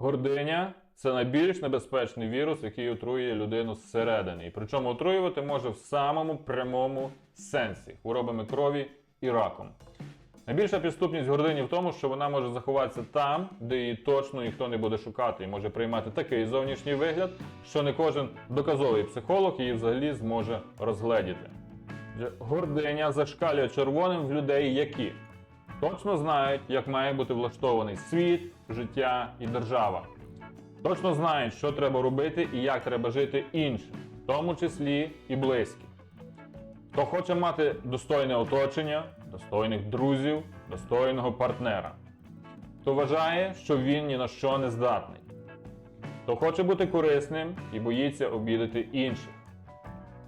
Гординя це найбільш небезпечний вірус, який отруює людину зсередини. І причому отруювати може в самому прямому сенсі хворобами крові і раком. Найбільша підступність гордині в тому, що вона може заховатися там, де її точно ніхто не буде шукати, і може приймати такий зовнішній вигляд, що не кожен доказовий психолог її взагалі зможе розгледіти. Гординя зашкалює червоним в людей, які точно знають, як має бути влаштований світ, життя і держава. Точно знають, що треба робити і як треба жити іншим, в тому числі і близькі. Хто хоче мати достойне оточення, достойних друзів, достойного партнера. Хто вважає, що він ні на що не здатний. Хто хоче бути корисним і боїться обідати інших.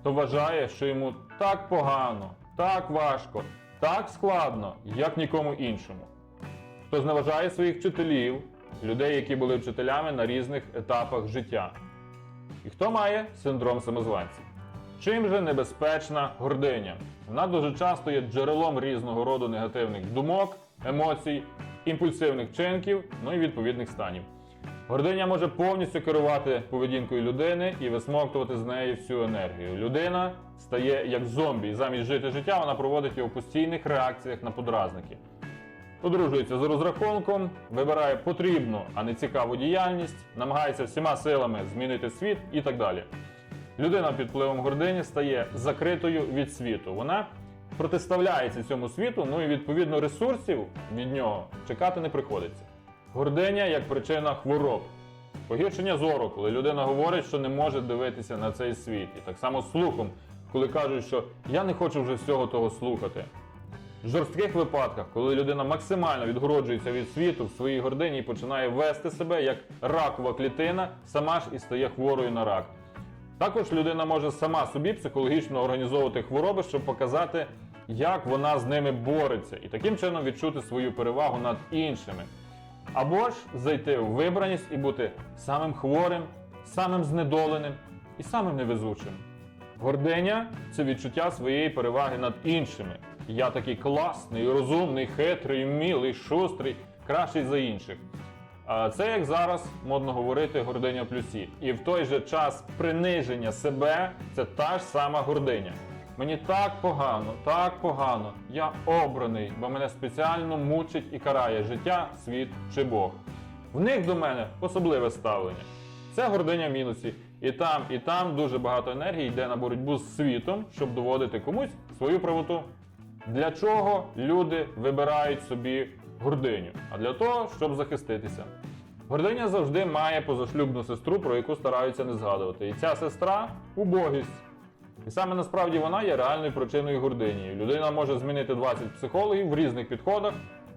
Хто вважає, що йому так погано, так важко, так складно, як нікому іншому. Хто зневажає своїх вчителів, людей, які були вчителями на різних етапах життя. І хто має синдром самозванців. Чим же небезпечна гординя? Вона дуже часто є джерелом різного роду негативних думок, емоцій, імпульсивних вчинків, ну і відповідних станів. Гординя може повністю керувати поведінкою людини і висмоктувати з неї всю енергію. Людина стає як зомбі, і замість жити життя вона проводить його в постійних реакціях на подразники. Одружується з розрахунком, вибирає потрібну, а не цікаву діяльність, намагається всіма силами змінити світ і так далі. Людина під впливом гордині стає закритою від світу. Вона протиставляється цьому світу, ну і відповідно ресурсів від нього чекати не приходиться. Гординя як причина хвороб. Погіршення зору, коли людина говорить, що не може дивитися на цей світ. І так само слухом, коли кажуть, що я не хочу вже всього того слухати. В жорстких випадках, коли людина максимально відгороджується від світу в своїй гордині і починає вести себе як ракова клітина, сама ж і стає хворою на рак. Також людина може сама собі психологічно організовувати хвороби, щоб показати, як вона з ними бореться, і таким чином відчути свою перевагу над іншими. Або ж зайти в вибраність і бути самим хворим, самим знедоленим і самим невезучим. Гординя це відчуття своєї переваги над іншими. Я такий класний, розумний, хитрий, вмілий, шустрий, кращий за інших. Це як зараз модно говорити гординя плюсі. І в той же час приниження себе це та ж сама гординя. Мені так погано, так погано. Я обраний, бо мене спеціально мучить і карає життя, світ чи Бог. В них до мене особливе ставлення. Це гординя мінусі. І там, і там дуже багато енергії йде на боротьбу з світом, щоб доводити комусь свою правоту. Для чого люди вибирають собі гординю? А для того, щоб захиститися. Гординя завжди має позашлюбну сестру, про яку стараються не згадувати. І ця сестра убогість. І саме насправді вона є реальною причиною гордині. Людина може змінити 20 психологів в різних підходах,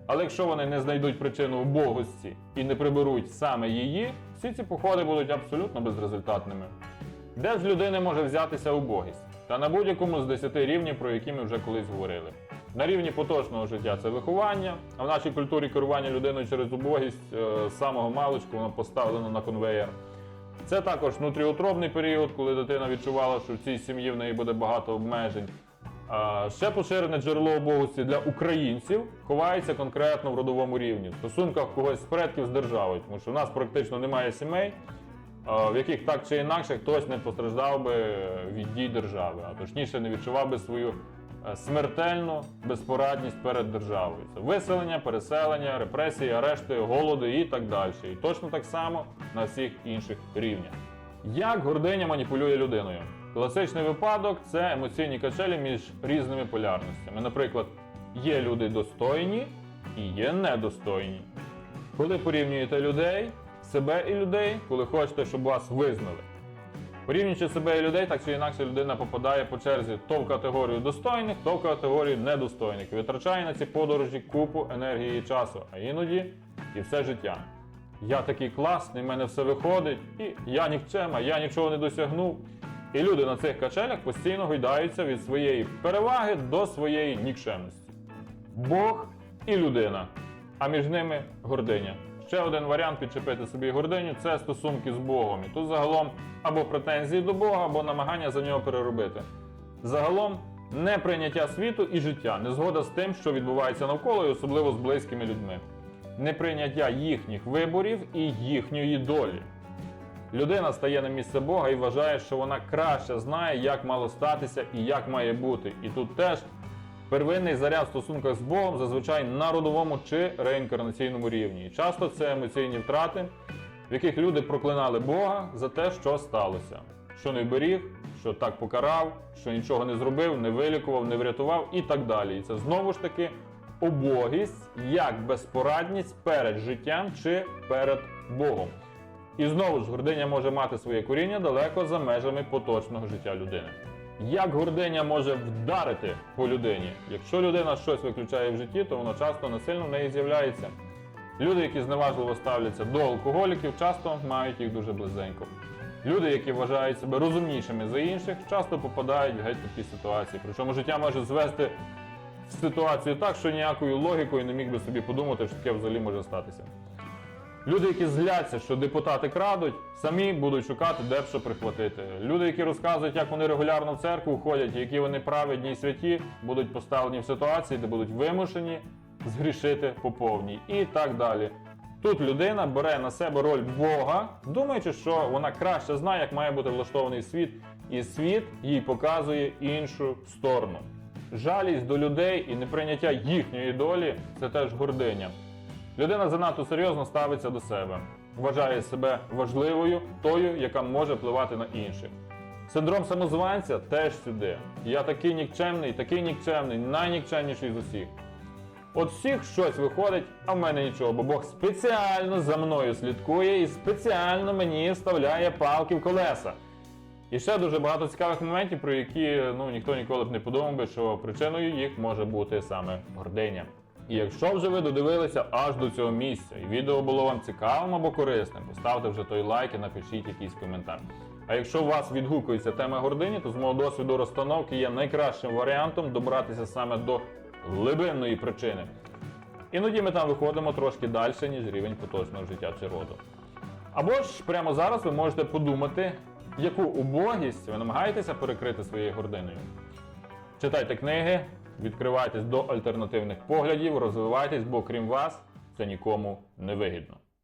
але якщо вони не знайдуть причину убогості і не приберуть саме її, всі ці походи будуть абсолютно безрезультатними. Де ж людини може взятися убогість? Та на будь-якому з 10 рівнів, про які ми вже колись говорили. На рівні поточного життя це виховання, а в нашій культурі керування людиною через убогість е, з самого маличку воно поставлено на конвеєр. Це також внутріутробний період, коли дитина відчувала, що в цій сім'ї в неї буде багато обмежень. Ще поширене джерело убогості для українців ховається конкретно в родовому рівні, в стосунках когось з предків з державою, тому що в нас практично немає сімей, в яких так чи інакше хтось не постраждав би від дій держави, а точніше не відчував би свою смертельну безпорадність перед державою. Це виселення, переселення, репресії, арешти, голоди і так далі. І точно так само на всіх інших рівнях. Як гординя маніпулює людиною? Класичний випадок це емоційні качелі між різними полярностями. Наприклад, є люди достойні і є недостойні. Коли порівнюєте людей, себе і людей, коли хочете, щоб вас визнали. Порівнюючи себе і людей, так чи інакше людина попадає по черзі то в категорію достойних, то в категорію недостойних. І витрачає на ці подорожі купу енергії і часу, а іноді і все життя. Я такий класний, в мене все виходить, і я нікчема, я нічого не досягнув. І люди на цих качелях постійно гойдаються від своєї переваги до своєї нікчемності. Бог і людина, а між ними гординя. Ще один варіант підчепити собі гординю це стосунки з Богом. І тут загалом або претензії до Бога, або намагання за нього переробити. Загалом неприйняття світу і життя, незгода з тим, що відбувається навколо, і особливо з близькими людьми. неприйняття їхніх виборів і їхньої долі. Людина стає на місце Бога і вважає, що вона краще знає, як мало статися і як має бути. І тут теж первинний заряд в стосунках з Богом зазвичай на родовому чи реінкарнаційному рівні. І часто це емоційні втрати, в яких люди проклинали Бога за те, що сталося, що не беріг, що так покарав, що нічого не зробив, не вилікував, не врятував і так далі. І це знову ж таки убогість як безпорадність перед життям чи перед Богом. І знову ж гординя може мати своє коріння далеко за межами поточного життя людини. Як гординя може вдарити по людині? Якщо людина щось виключає в житті, то воно часто насильно в неї з'являється. Люди, які зневажливо ставляться до алкоголіків, часто мають їх дуже близенько. Люди, які вважають себе розумнішими за інших, часто попадають в геть такі ситуації. Причому життя може звести в ситуацію так, що ніякою логікою не міг би собі подумати, що таке взагалі може статися. Люди, які зляться, що депутати крадуть, самі будуть шукати, де б що прихватити. Люди, які розказують, як вони регулярно в церкву ходять, які вони праведні і святі, будуть поставлені в ситуації, де будуть вимушені згрішити по повній. І так далі. Тут людина бере на себе роль Бога, думаючи, що вона краще знає, як має бути влаштований світ, і світ їй показує іншу сторону. Жалість до людей і неприйняття їхньої долі це теж гординя. Людина занадто серйозно ставиться до себе, вважає себе важливою, тою, яка може впливати на інших. Синдром самозванця теж сюди. Я такий нікчемний, такий нікчемний, найнікчемніший з усіх. От всіх щось виходить, а в мене нічого, бо Бог спеціально за мною слідкує і спеціально мені вставляє палки в колеса. І ще дуже багато цікавих моментів, про які ну, ніхто ніколи б не подумав би, що причиною їх може бути саме гординя. І якщо вже ви додивилися аж до цього місця, і відео було вам цікавим або корисним, поставте вже той лайк і напишіть якийсь коментар. А якщо у вас відгукується тема гордині, то з мого досвіду розстановки є найкращим варіантом добратися саме до глибинної причини. Іноді ми там виходимо трошки далі, ніж рівень поточного життя чи роду. Або ж прямо зараз ви можете подумати, яку убогість ви намагаєтеся перекрити своєю гординою. Читайте книги, відкривайтесь до альтернативних поглядів, розвивайтесь, бо крім вас це нікому не вигідно.